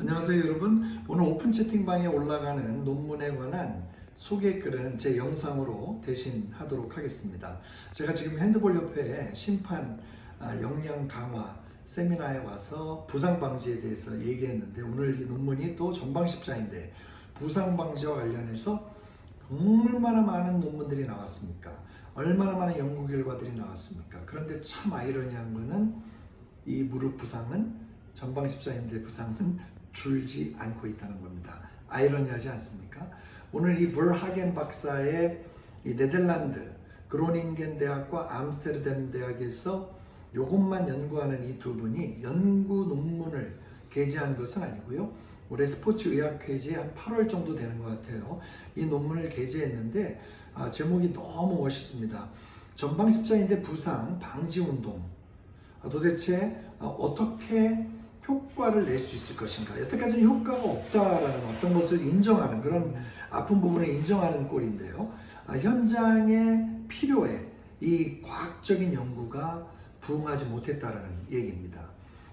안녕하세요 여러분 오늘 오픈 채팅방에 올라가는 논문에 관한 소개글은 제 영상으로 대신 하도록 하겠습니다 제가 지금 핸드볼 협회에 심판 아, 역량 강화 세미나에 와서 부상 방지에 대해서 얘기했는데 오늘 이 논문이 또 전방십자인데 부상 방지와 관련해서 얼마나 많은 논문들이 나왔습니까? 얼마나 많은 연구 결과들이 나왔습니까? 그런데 참 아이러니한 거는 이 무릎 부상은 전방십자인대 부상은 줄지 않고 있다는 겁니다. 아이러니하지 않습니까? 오늘 이 벌하겐 박사의 이 네덜란드 그로닝겐 대학과 암스테르담 대학에서 이것만 연구하는 이 두 분이 연구 논문을 게재한 것은 아니고요. 올해 스포츠 의학회지에 한 8월 정도 되는 것 같아요. 이 논문을 게재했는데 아, 제목이 너무 멋있습니다. 전방 십자인대 부상 방지 운동. 아, 도대체 어, 어떻게 효과를 낼 수 있을 것인가? 여태까지는 효과가 없다라는 어떤 것을 인정하는 그런 아픈 부분을 인정하는 꼴인데요. 아, 현장에 필요해 이 과학적인 연구가 부응하지 못했다라는 얘기입니다.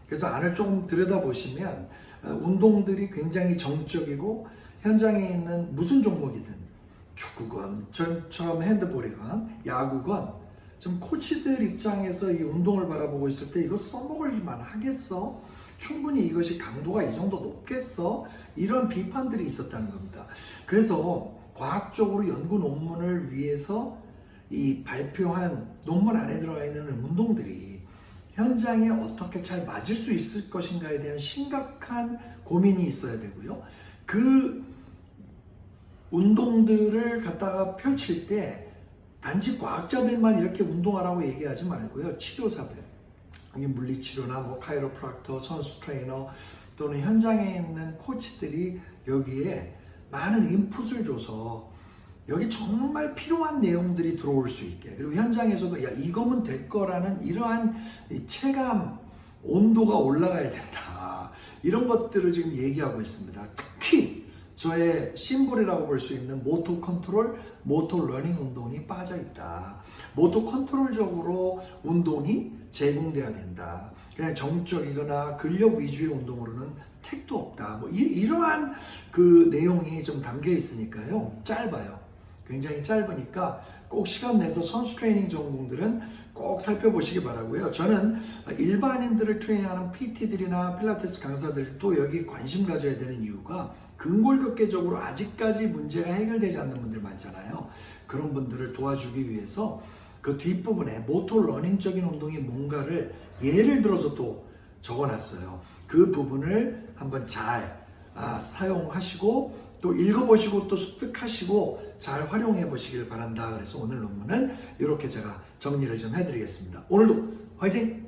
그래서 안을 조금 들여다보시면 어, 운동들이 굉장히 정적이고 현장에 있는 무슨 종목이든 축구건, 전처럼 핸드볼이건, 야구건 좀 코치들 입장에서 이 운동을 바라보고 있을 때 이거 써먹을 만 하겠어? 충분히 이것이 강도가 이 정도 높겠어? 이런 비판들이 있었다는 겁니다. 그래서 과학적으로 연구 논문을 위해서 이 발표한 논문 안에 들어가 있는 운동들이 현장에 어떻게 잘 맞을 수 있을 것인가에 대한 심각한 고민이 있어야 되고요. 그 운동들을 갖다가 펼칠 때 단지 과학자들만 이렇게 운동하라고 얘기하지 말고요. 치료사들, 이게 물리치료나 뭐 카이로프락터, 선수 트레이너 또는 현장에 있는 코치들이 여기에 많은 인풋을 줘서 여기 정말 필요한 내용들이 들어올 수 있게. 그리고 현장에서도 야 이거면 될 거라는 이러한 이 체감 온도가 올라가야 된다. 이런 것들을 지금 얘기하고 있습니다. 특히 저의 심볼이라고 볼 수 있는 모토 컨트롤, 모토 러닝 운동이 빠져 있다. 모토 컨트롤적으로 운동이 제공돼야 된다. 그냥 정적이거나 근력 위주의 운동으로는 택도 없다. 뭐 이, 러한그 내용이 좀 담겨 있으니까요. 짧아요. 굉장히 짧으니까 꼭 시간 내서 선수 트레이닝 전공들은 꼭 살펴보시기 바라고요. 저는 일반인들을 트레이닝하는 PT들이나 필라테스 강사들도 여기 관심 가져야 되는 이유가 근골격계적으로 아직까지 문제가 해결되지 않는 분들 많잖아요. 그런 분들을 도와주기 위해서 그 뒷부분에 모토 러닝적인 운동이 뭔가를 예를 들어서 또 적어놨어요. 그 부분을 한번 잘 아, 사용하시고 또 읽어보시고 또 습득하시고 잘 활용해 보시길 바란다. 그래서 오늘 논문은 이렇게 제가 정리를 좀 해드리겠습니다. 오늘도 화이팅!